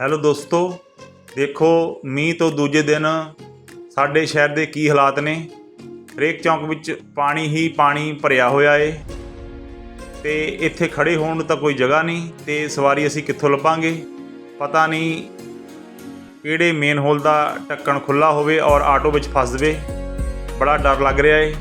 Hello ਦੋਸਤੋ, ਦੇਖੋ, ਮੀਂਹ ਤੋਂ ਦੂਜੇ ਦਿਨ ਸਾਡੇ ਸ਼ਹਿਰ ਦੇ ਕੀ ਹਾਲਾਤ ਨੇ? ਹਰੇਕ ਚੌਂਕ ਵਿੱਚ ਪਾਣੀ ਹੀ ਪਾਣੀ ਭਰਿਆ ਹੋਇਆ ਏ। ਤੇ ਇੱਥੇ ਖੜੇ ਹੋਣ ਨੂੰ ਤਾਂ ਕੋਈ ਜਗ੍ਹਾ ਨਹੀਂ, ਤੇ ਸਵਾਰੀ ਅਸੀਂ ਕਿੱਥੋਂ ਲੱਭਾਂਗੇ? ਪਤਾ ਨਹੀਂ ਕਿਹੜੇ ਮੇਨ ਹੋਲ ਦਾ ਢੱਕਣ ਖੁੱਲਾ ਹੋਵੇ ਔਰ ਆਟੋ ਵਿੱਚ ਫਸ ਜਾਵੇ। ਬੜਾ ਡਰ ਲੱਗ ਰਿਹਾ ਏ।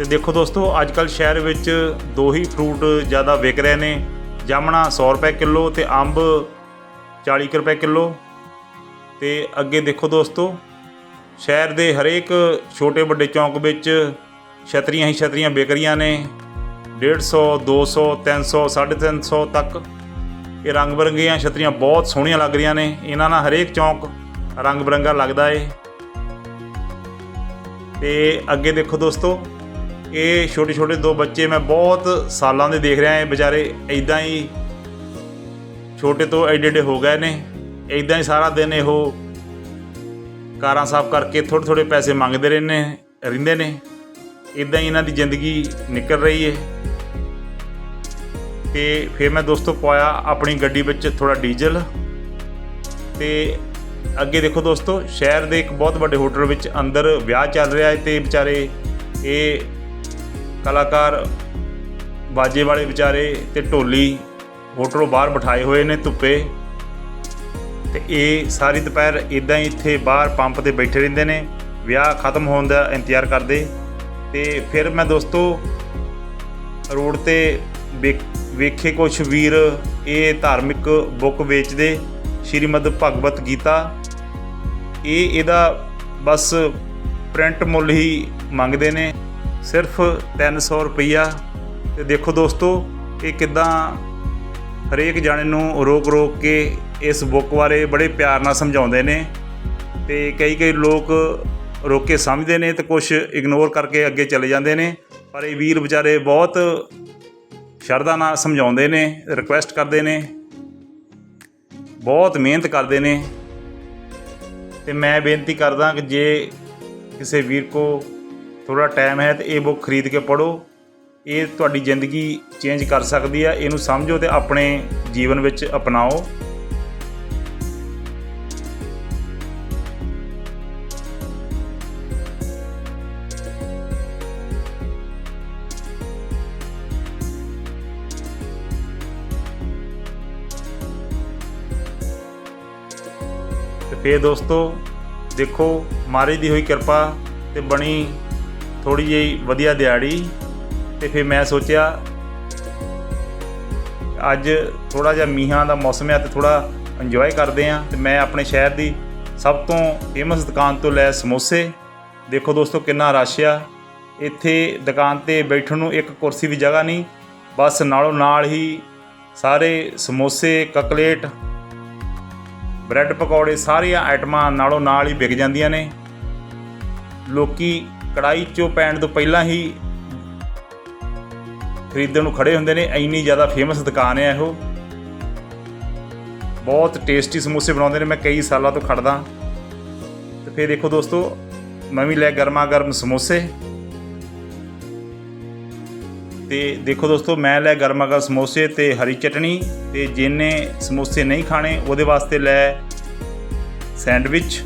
ਤੇ ਦੇਖੋ ਦੋਸਤੋ ਅੱਜ ਕੱਲ ਸ਼ਹਿਰ ਵਿੱਚ ਦੋ ਹੀ ਫਰੂਟ ਜ਼ਿਆਦਾ ਵਿਕ ਰਹੇ ਨੇ। ਜਾਮਣਾ 100 ਰੁਪਏ ਕਿਲੋ ਤੇ ਅੰਬ 40 ਕੁ ਰੁਪਏ ਕਿਲੋ। ਤੇ ਅੱਗੇ ਦੇਖੋ ਦੋਸਤੋ, ਸ਼ਹਿਰ ਦੇ ਹਰੇਕ ਛੋਟੇ ਵੱਡੇ ਚੌਂਕ ਵਿੱਚ ਛਤਰੀਆਂ ਹੀ ਛਤਰੀਆਂ ਵਿਕ ਰਹੀਆਂ ਨੇ। 150 200 300 350 ਤੱਕ ਇਹ ਰੰਗ ਬਰੰਗੀਆਂ ਛਤਰੀਆਂ ਬਹੁਤ ਸੋਹਣੀਆਂ ਲੱਗ ਰਹੀਆਂ ਨੇ। ਇਹਨਾਂ ਨਾਲ ਹਰੇਕ ਚੌਂਕ ਰੰਗ ਬਰੰਗਾ ਲੱਗਦਾ ਏ। ਤੇ ਅੱਗੇ ਦੇਖੋ ਦੋਸਤੋ ਇਹ ਛੋਟੇ ਛੋਟੇ ਦੋ ਬੱਚੇ ਮੈਂ ਬਹੁਤ ਸਾਲਾਂ ਦੇ ਦੇਖ ਰਿਹਾ ਇਹ ਵਿਚਾਰੇ ਇਦਾਂ ਹੀ ਛੋਟੇ ਤੋਂ ਐਡੇ ਐਡੇ ਹੋ ਗਏ ਨੇ ਇਦਾਂ ਹੀ ਸਾਰਾ ਦਿਨ ਇਹੋ ਕਾਰਾਂ ਸਾਫ਼ ਕਰਕੇ ਥੋੜ੍ਹੇ ਥੋੜ੍ਹੇ ਪੈਸੇ ਮੰਗਦੇ ਰਹਿੰਦੇ ਰਹਿੰਦੇ ਨੇ। ਇਦਾਂ ਹੀ ਇਹਨਾਂ ਦੀ ਜ਼ਿੰਦਗੀ ਨਿਕਲ ਰਹੀ ਹੈ। ਤੇ ਫਿਰ ਮੈਂ ਦੋਸਤੋ ਪਾਇਆ ਆਪਣੀ ਗੱਡੀ ਵਿੱਚ ਥੋੜਾ ਡੀਜ਼ਲ। ਤੇ ਅੱਗੇ ਦੇਖੋ ਦੋਸਤੋ, ਸ਼ਹਿਰ ਦੇ ਇੱਕ ਬਹੁਤ ਵੱਡੇ ਹੋਟਲ ਵਿੱਚ ਅੰਦਰ ਵਿਆਹ ਚੱਲ ਰਿਹਾ ਹੈ ਤੇ ਵਿਚਾਰੇ ਇਹ ਕਲਾਕਾਰ ਬਾਜੇ ਵਾਲੇ ਵਿਚਾਰੇ ਤੇ ਢੋਲੀ ਹੋਟਲੋਂ ਬਾਹਰ ਬਿਠਾਏ ਹੋਏ ਨੇ ਧੁੱਪੇ। ਤੇ ਇਹ ਸਾਰੀ ਦੁਪਹਿਰ ਇਦਾਂ ਹੀ ਇੱਥੇ ਬਾਹਰ ਪੰਪ ਤੇ ਬੈਠੇ ਰਹਿੰਦੇ ਨੇ। ਵਿਆਹ ਖਤਮ ਹੋਣ ਦਾ ਇੰਤਜ਼ਾਰ ਕਰਦੇ। ਤੇ ਫਿਰ ਮੈਂ ਦੋਸਤੋ, ਰੋਡ ਤੇ ਵੇਖ- ਵੇਖੇ ਕੁਛ ਵੀਰ ਇਹ ਧਾਰਮਿਕ ਬੁੱਕ ਵੇਚਦੇ, ਸ਼੍ਰੀਮਦ ਭਗਵਤ ਗੀਤਾ। ਇਹ ਇਹਦਾ ਬਸ ਪ੍ਰਿੰਟ ਮੁੱਲ ਹੀ ਮੰਗਦੇ ਨੇ। ਸਿਰਫ 300 ਰੁਪਈਆ। ਤੇ ਦੇਖੋ ਦੋਸਤੋ, ਇਹ ਕਿਦਾਂ ਹਰੇਕ ਜਾਣੇ ਨੂੰ ਰੋਕ ਰੋਕ ਕੇ ਇਸ ਬੁੱਕ ਬਾਰੇ ਬੜੇ ਪਿਆਰ ਨਾਲ ਸਮਝਾਉਂਦੇ ਨੇ ਤੇ ਕਈ ਕਈ ਲੋਕ ਰੋਕ ਕੇ ਸਮਝਦੇ ਨੇ ਤੇ ਕੁਝ ਇਗਨੋਰ ਕਰਕੇ ਅੱਗੇ ਚਲੇ ਜਾਂਦੇ ਨੇ। ਪਰ ਇਹ ਵੀਰ ਵਿਚਾਰੇ ਬਹੁਤ ਸ਼ਰਧਾ ਨਾਲ ਸਮਝਾਉਂਦੇ ਨੇ ਰਿਕੁਐਸਟ ਕਰਦੇ ਨੇ। ਬਹੁਤ ਮਿਹਨਤ ਕਰਦੇ ਨੇ। ਤੇ ਮੈਂ ਬੇਨਤੀ ਕਰਦਾ ਕਿ ਜੇ ਕਿਸੇ ਵੀਰ ਕੋ ਥੋੜਾ ਟਾਈਮ ਹੈ ਤੇ ਇਹ ਬੁੱਕ ਖਰੀਦ ਕੇ ਪੜੋ ਇਹ ਤੁਹਾਡੀ ਜ਼ਿੰਦਗੀ ਚੇਂਜ ਕਰ ਸਕਦੀ ਹੈ ਇਹਨੂੰ ਸਮਝੋ ਤੇ ਆਪਣੇ ਜੀਵਨ ਵਿੱਚ ਅਪਣਾਓ। ਤੇ ਫੇਰ ਦੋਸਤੋ, ਦੇਖੋ ਮਾਰੇ ਦੀ ਹੋਈ ਕਿਰਪਾ ਤੇ ਬਣੀ ਥੋੜੀ ਜਿਹੀ ਵਧੀਆ ਦਿਹਾੜੀ ਤੇ ਫਿਰ ਮੈਂ ਸੋਚਿਆ ਅੱਜ ਥੋੜਾ ਜਿਹਾ ਮੀਂਹਾਂ ਦਾ ਮੌਸਮ ਹੈ ਤੇ ਥੋੜਾ ਇੰਜੋਏ ਕਰਦੇ ਆਂ ਤੇ ਮੈਂ ਆਪਣੇ ਸ਼ਹਿਰ ਦੀ ਸਭ ਤੋਂ ਫੇਮਸ ਦੁਕਾਨ ਤੋਂ ਲੈ ਸਮੋਸੇ। ਦੇਖੋ ਦੋਸਤੋ ਕਿੰਨਾ ਰਸ਼ ਆ। ਇੱਥੇ ਦੁਕਾਨ ਤੇ ਬੈਠਣ ਨੂੰ ਇੱਕ ਕੁਰਸੀ ਵੀ ਜਗ੍ਹਾ ਨਹੀਂ, ਬਸ ਨਾਲੋਂ ਨਾਲ ਹੀ ਸਾਰੇ ਸਮੋਸੇ, ਕਕਲੇਟ, ਬ੍ਰੈਡ ਪਕੌੜੇ ਸਾਰੀਆਂ ਆਈਟਮਾਂ ਨਾਲੋਂ ਨਾਲ ਹੀ ਵਿਕ ਜਾਂਦੀਆਂ ਨੇ। ਲੋਕੀ ਕੜਾਈ ਚੋਂ ਪੈਣ ਤੋਂ ਪਹਿਲਾਂ ਹੀ ਖਰੀਦਣ ਨੂੰ ਖੜੇ ਹੁੰਦੇ ਨੇ। ਇੰਨੀ ਜ਼ਿਆਦਾ ਫੇਮਸ ਦੁਕਾਨ ਹੈ ਇਹੋ। ਬਹੁਤ ਟੇਸਟੀ ਸਮੋਸੇ ਬਣਾਉਂਦੇ ਨੇ। ਮੈਂ ਕਈ ਸਾਲਾਂ ਤੋਂ ਖੜਦਾ। ਤੇ ਫਿਰ ਦੇਖੋ ਦੋਸਤੋ, ਮੈਂ ਵੀ ਲੈ ਗਰਮਾ ਗਰਮ ਸਮੋਸੇ। ਤੇ ਦੇਖੋ ਦੋਸਤੋ, ਮੈਂ ਲੈ ਗਰਮਾ ਗਰਮ ਸਮੋਸੇ ਤੇ ਹਰੀ ਚਟਣੀ ਤੇ ਜਿਹਨੇ ਸਮੋਸੇ ਨਹੀਂ ਖਾਣੇ, ਉਹਦੇ ਵਾਸਤੇ ਲੈ ਸੈਂਡਵਿਚ।